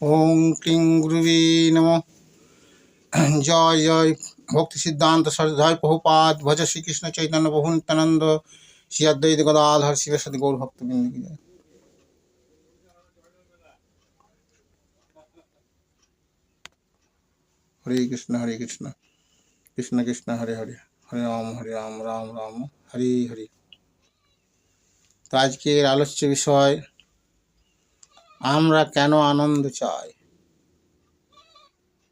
ওম ক্লিং গুরুবে নম জয় জয় ভক্তি সিদ্ধান্ত জয় প্রভুপাদ ভজ শ্রীকৃষ্ণ চৈতন্য বহু নিত্যানন্দ শ্রী অদ্বৈত গদাধর শিবের সাথে গৌর ভক্তবৃন্দ কি জয়। হরে কৃষ্ণ হরে কৃষ্ণ কৃষ্ণ কৃষ্ণ হরে হরে হরে রাম হরে রাম রাম রাম হরে হরে তো আজকের আলোচ্য বিষয় আমরা কেন আনন্দ চাই?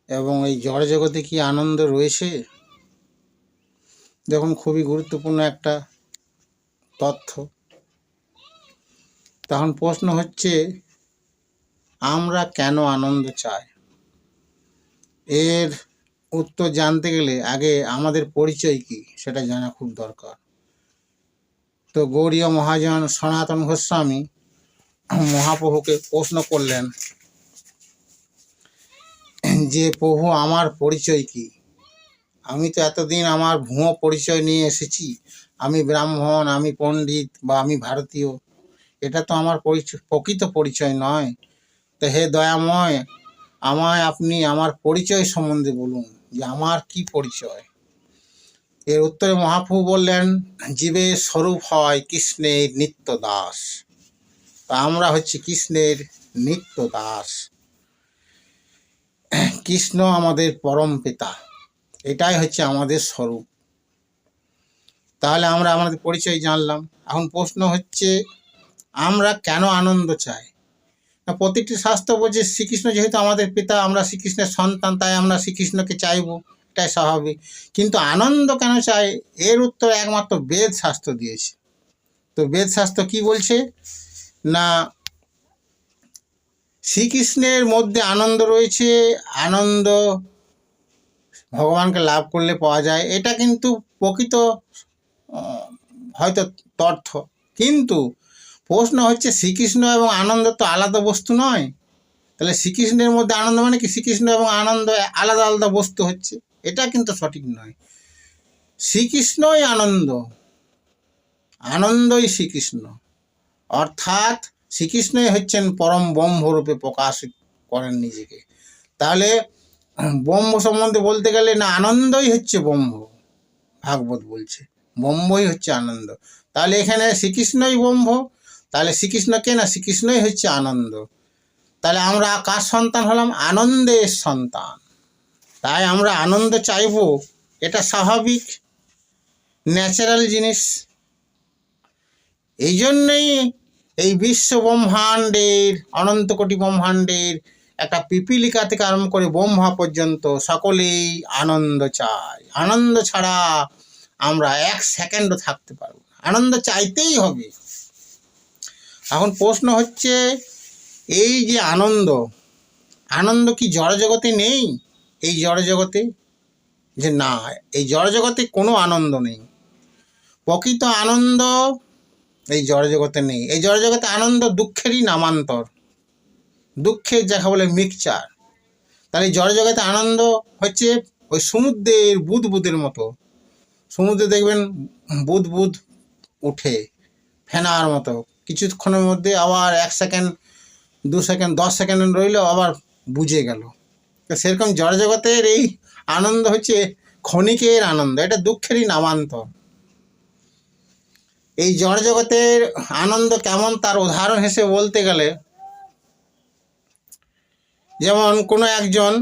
এবং এই জড় জগতে কি আনন্দ রয়েছে? দেখুন, খুবই গুরুত্বপূর্ণ একটা তথ্য। তখন প্রশ্ন হচ্ছে, আমরা কেন আনন্দ চাই? এর উত্তর জানতে গেলে আগে আমাদের পরিচয় কি, সেটা জানা খুব দরকার। তো গৌরীয় মহাজন সনাতন গোস্বামী মহাপ্রভুকে প্রশ্ন করলেন, যে প্রভু আমার পরিচয় কি? আমি তো এতদিন আমার ভুয়ো পরিচয় নিয়ে এসেছি। আমি ব্রাহ্মণ, আমি পণ্ডিত বা আমি ভারতীয়। এটা তো আমার পরিচয়, প্রকৃত পরিচয় নয়। তো হে দয়াময়, আমায় আপনি আমার পরিচয় সম্বন্ধে বলুন, যে আমার কি পরিচয়? এর উত্তরে মহাপ্রভু বললেন, জীবের স্বরূপ হয় কৃষ্ণের নিত্য দাস। তা আমরা হচ্ছে কৃষ্ণের নিত্য দাস কৃষ্ণ আমাদের পরম পিতা। এটাই হচ্ছে আমাদের স্বরূপ। তাহলে আমরা আমাদের পরিচয় জানলাম। এখন প্রশ্ন হচ্ছে, আমরা কেন আনন্দ চাই? না, প্রতিটি শাস্ত্র বলছে শ্রীকৃষ্ণ যেহেতু আমাদের পিতা, আমরা শ্রীকৃষ্ণের সন্তান, তাই আমরা শ্রীকৃষ্ণকে চাইব। এটাই স্বাভাবিক। কিন্তু আনন্দ কেন চাই? এর উত্তর একমাত্র বেদ শাস্ত্র দিয়েছে। তো বেদ শাস্ত্র কি বলছে? না, শ্রীকৃষ্ণের মধ্যে আনন্দ রয়েছে, আনন্দ ভগবানকে লাভ করলে পাওয়া যায়, এটা কিন্তু প্রকৃত হয়তো তথ্য। কিন্তু প্রশ্ন হচ্ছে, শ্রীকৃষ্ণ এবং আনন্দ তো আলাদা বস্তু নয়। তাহলে শ্রীকৃষ্ণের মধ্যে আনন্দ মানে কি? শ্রীকৃষ্ণ এবং আনন্দ আলাদা আলাদা বস্তু হচ্ছে। এটা কিন্তু সঠিক নয়। শ্রীকৃষ্ণই আনন্দ, আনন্দই শ্রীকৃষ্ণ। অর্থাৎ শ্রীকৃষ্ণই হচ্ছেন পরম ব্রহ্মরূপে প্রকাশ করেন নিজেকে। তাহলে, ব্রহ্ম সম্বন্ধে বলতে গেলে না, আনন্দই হচ্ছে ব্রহ্ম, ভাগবত বলছে। ব্রহ্মই হচ্ছে আনন্দ। তাহলে এখানে শ্রীকৃষ্ণই ব্রহ্ম, তাহলে শ্রীকৃষ্ণ কে না? শ্রীকৃষ্ণই হচ্ছে আনন্দ। তাহলে আমরা কার সন্তান হলাম? আনন্দের সন্তান। তাই আমরা আনন্দ চাইব, এটা স্বাভাবিক ন্যাচারাল জিনিস। এই জন্যই এই বিশ্ব ব্রহ্মাণ্ডের অনন্ত কোটি ব্রহ্মাণ্ডের একটা পিপিলিকা থেকে আরম্ভ করে ব্রহ্মা পর্যন্ত সকলেই আনন্দ চায়। আনন্দ ছাড়া আমরা এক সেকেন্ডও থাকতে পারব আনন্দ চাইতেই হবে। এখন প্রশ্ন হচ্ছে, এই যে আনন্দ আনন্দ কি জড়জগতে নেই? এই জড়জগতে? যে না, এই জড়জগতে কোনো আনন্দ নেই। প্রকৃত আনন্দ এই জড়জগতে নেই। এই জড়জগতে আনন্দ, দুঃখেরই নামান্তর। দুঃখের যাকে বলে মিক্সচার। তাহলে জড়জগতে আনন্দ হচ্ছে ওই সমুদ্রের বুদ বুদের মতো। সমুদ্রে দেখবেন বুদ বুদ উঠে ফেনার মতো। কিছুক্ষণের মধ্যে আবার এক সেকেন্ড, দু সেকেন্ড, দশ সেকেন্ড রইল, আবার বুঝে গেল। তো সেরকম জড়জগতের এই আনন্দ হচ্ছে ক্ষণিকের আনন্দ। এটা দুঃখেরই নামান্তর। এই জড় জগতের আনন্দ কেমন তার উদাহরণ হিসেবে বলতে গেলে, যেমন কোনো একজন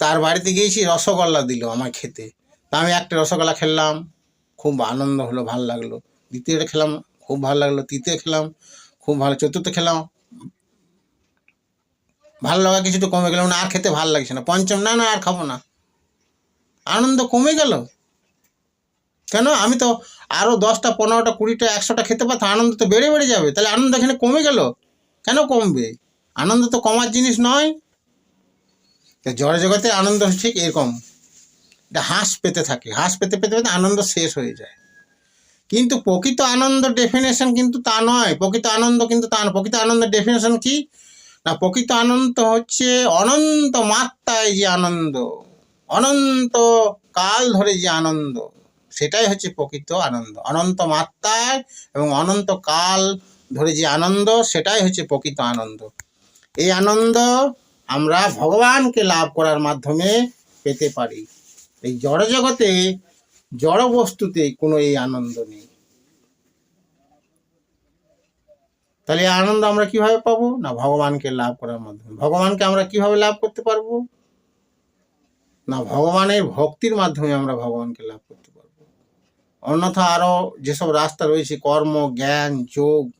তার বাড়িতে গিয়েছি, রসগোল্লা দিল আমায় খেতে। তা আমি একটা রসগোল্লা খেলাম, খুব আনন্দ হলো, ভালো লাগল। দ্বিতীয়টা খেলাম, খুব ভালো লাগল। তৃতীয় খেলাম, খুব ভালো, চতুর্থ খেলাম, ভালো লাগা কিছুটা কমে গেল। না আর খেতে ভালো লাগছে না। পঞ্চম, না না, আর খাব না। আনন্দ কমে গেল? কেন? আমি তো আরও দশটা, পনেরোটা, কুড়িটা, একশোটা খেতে পারতাম, আনন্দ তো বেড়ে বেড়ে যাবে। তাহলে আনন্দ এখানে কমে গেল? কেন কমবে? আনন্দ তো কমার জিনিস নয়। জড় জগতে আনন্দ ঠিক এরকম। এটা হাঁস পেতে থাকে। হাঁস পেতে পেতে পেতে আনন্দ শেষ হয়ে যায়। কিন্তু প্রকৃত আনন্দ ডেফিনেশন কিন্তু তা নয়। প্রকৃত আনন্দ কিন্তু তা প্রকৃত আনন্দের ডেফিনেশন কি? না, প্রকৃত আনন্দ হচ্ছে অনন্ত মাত্রায় যে আনন্দ। অনন্ত কাল ধরে যে আনন্দ। সেটাই হচ্ছে প্রকৃত আনন্দ। অনন্ত মাত্রায় এবং অনন্ত কাল ধরে যে আনন্দ, সেটাই হচ্ছে প্রকৃত আনন্দ। এই আনন্দ আমরা ভগবানকে লাভ করার মাধ্যমে পেতে পারি। এই জড় জগতে জড় বস্তুতে কোনো এই আনন্দ নেই। তাহলে আনন্দ আমরা কীভাবে পাবো? না, ভগবানকে লাভ করার মাধ্যমে। ভগবানকে আমরা কীভাবে লাভ করতে পারব? না, ভগবানের ভক্তির মাধ্যমে আমরা ভগবানকে লাভ করতে পারব। অন্যথা আরও যেসব রাস্তা রয়েছে, কর্ম, জ্ঞান, যোগ,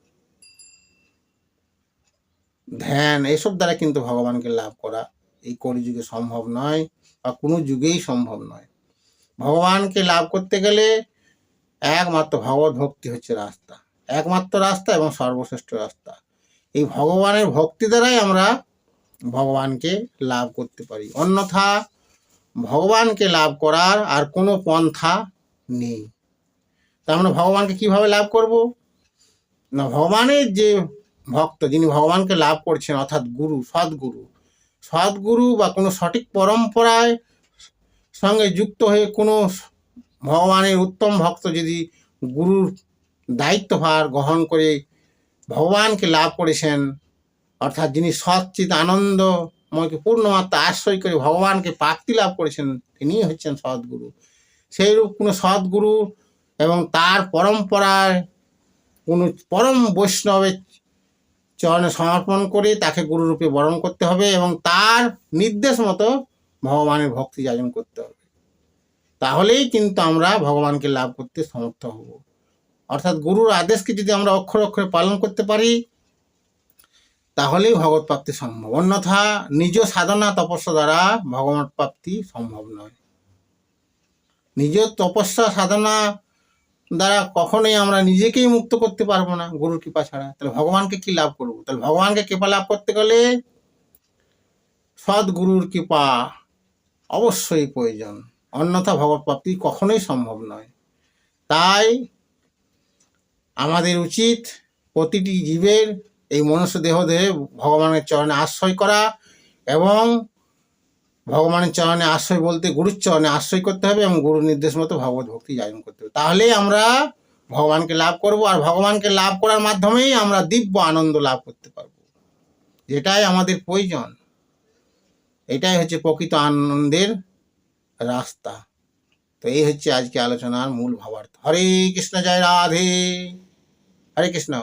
ধ্যান, এসব দ্বারা কিন্তু ভগবানকে লাভ করা এই কলিযুগে সম্ভব নয় বা কোনো যুগেই সম্ভব নয়। ভগবানকে লাভ করতে গেলে একমাত্র ভগবত ভক্তি হচ্ছে রাস্তা। একমাত্র রাস্তা এবং সর্বশ্রেষ্ঠ রাস্তা। এই ভগবানের ভক্তি দ্বারাই আমরা ভগবানকে লাভ করতে পারি। অন্যথা ভগবানকে লাভ করার আর কোনো পন্থা নেই। তা আমরা ভগবানকে কীভাবে লাভ করব? না, ভগবানের যে ভক্ত, যিনি ভগবানকে লাভ করছেন, অর্থাৎ গুরু, সদ্গুরু সদ্গুরু বা কোনো সঠিক পরম্পরায় সঙ্গে যুক্ত হয়ে কোনো ভগবানের উত্তম ভক্ত যদি গুরুর দায়িত্বভার গ্রহণ করে ভগবানকে লাভ করেছেন, অর্থাৎ যিনি সচ্চিত আনন্দ ময়কে পূর্ণমাত্রা আশ্রয় করে ভগবানকে প্রাপ্তি লাভ করেছেন, তিনিই হচ্ছেন সদ্গুরু। সেইরূপ কোনো সদ্গুরু এবং তার পরম্পরায় কোনো পরম বৈষ্ণবের চরণে সমর্পণ করে তাকে গুরুরূপে বরণ করতে হবে এবং তার নির্দেশ মতো ভগবানের ভক্তি যাজন করতে হবে। তাহলেই কিন্তু আমরা ভগবানকে লাভ করতে সমর্থ হব। অর্থাৎ গুরুর আদেশকে যদি আমরা অক্ষর অক্ষরে পালন করতে পারি তাহলেই ভগবত প্রাপ্তি সম্ভব। অন্যথা নিজ সাধনা তপস্যা দ্বারা ভগবত প্রাপ্তি সম্ভব নয়। নিজ তপস্যা সাধনা দ্বারা কখনোই আমরা নিজেকেই মুক্ত করতে পারব না গুরুর কৃপা ছাড়া। তাহলে ভগবানকে কি লাভ করব? তাহলে ভগবানকে কৃপা লাভ করতে গেলে সদ্গুরুর কৃপা অবশ্যই প্রয়োজন। অন্যথা ভগবত প্রাপ্তি কখনোই সম্ভব নয়। তাই আমাদের উচিত প্রতিটি জীবের এই মনুষ্য দেহ দেহে ভগবানের চরণে আশ্রয় করা এবং ভগবানের চরণে আশ্রয় বলতে গুরুর চরণে আশ্রয় করতে হবে এবং গুরুর নির্দেশ মতো ভগবত ভক্তি জায়ন করতে হবে। তাহলেই আমরা ভগবানকে লাভ করব আর ভগবানকে লাভ করার মাধ্যমেই আমরা দিব্য আনন্দ লাভ করতে পারব। যেটাই আমাদের প্রয়োজন। এটাই হচ্ছে প্রকৃত আনন্দের রাস্তা। তো এই হচ্ছে আজকে আলোচনার মূল ভাবার্থ। হরে কৃষ্ণ, জয় রাধে। হরে কৃষ্ণ।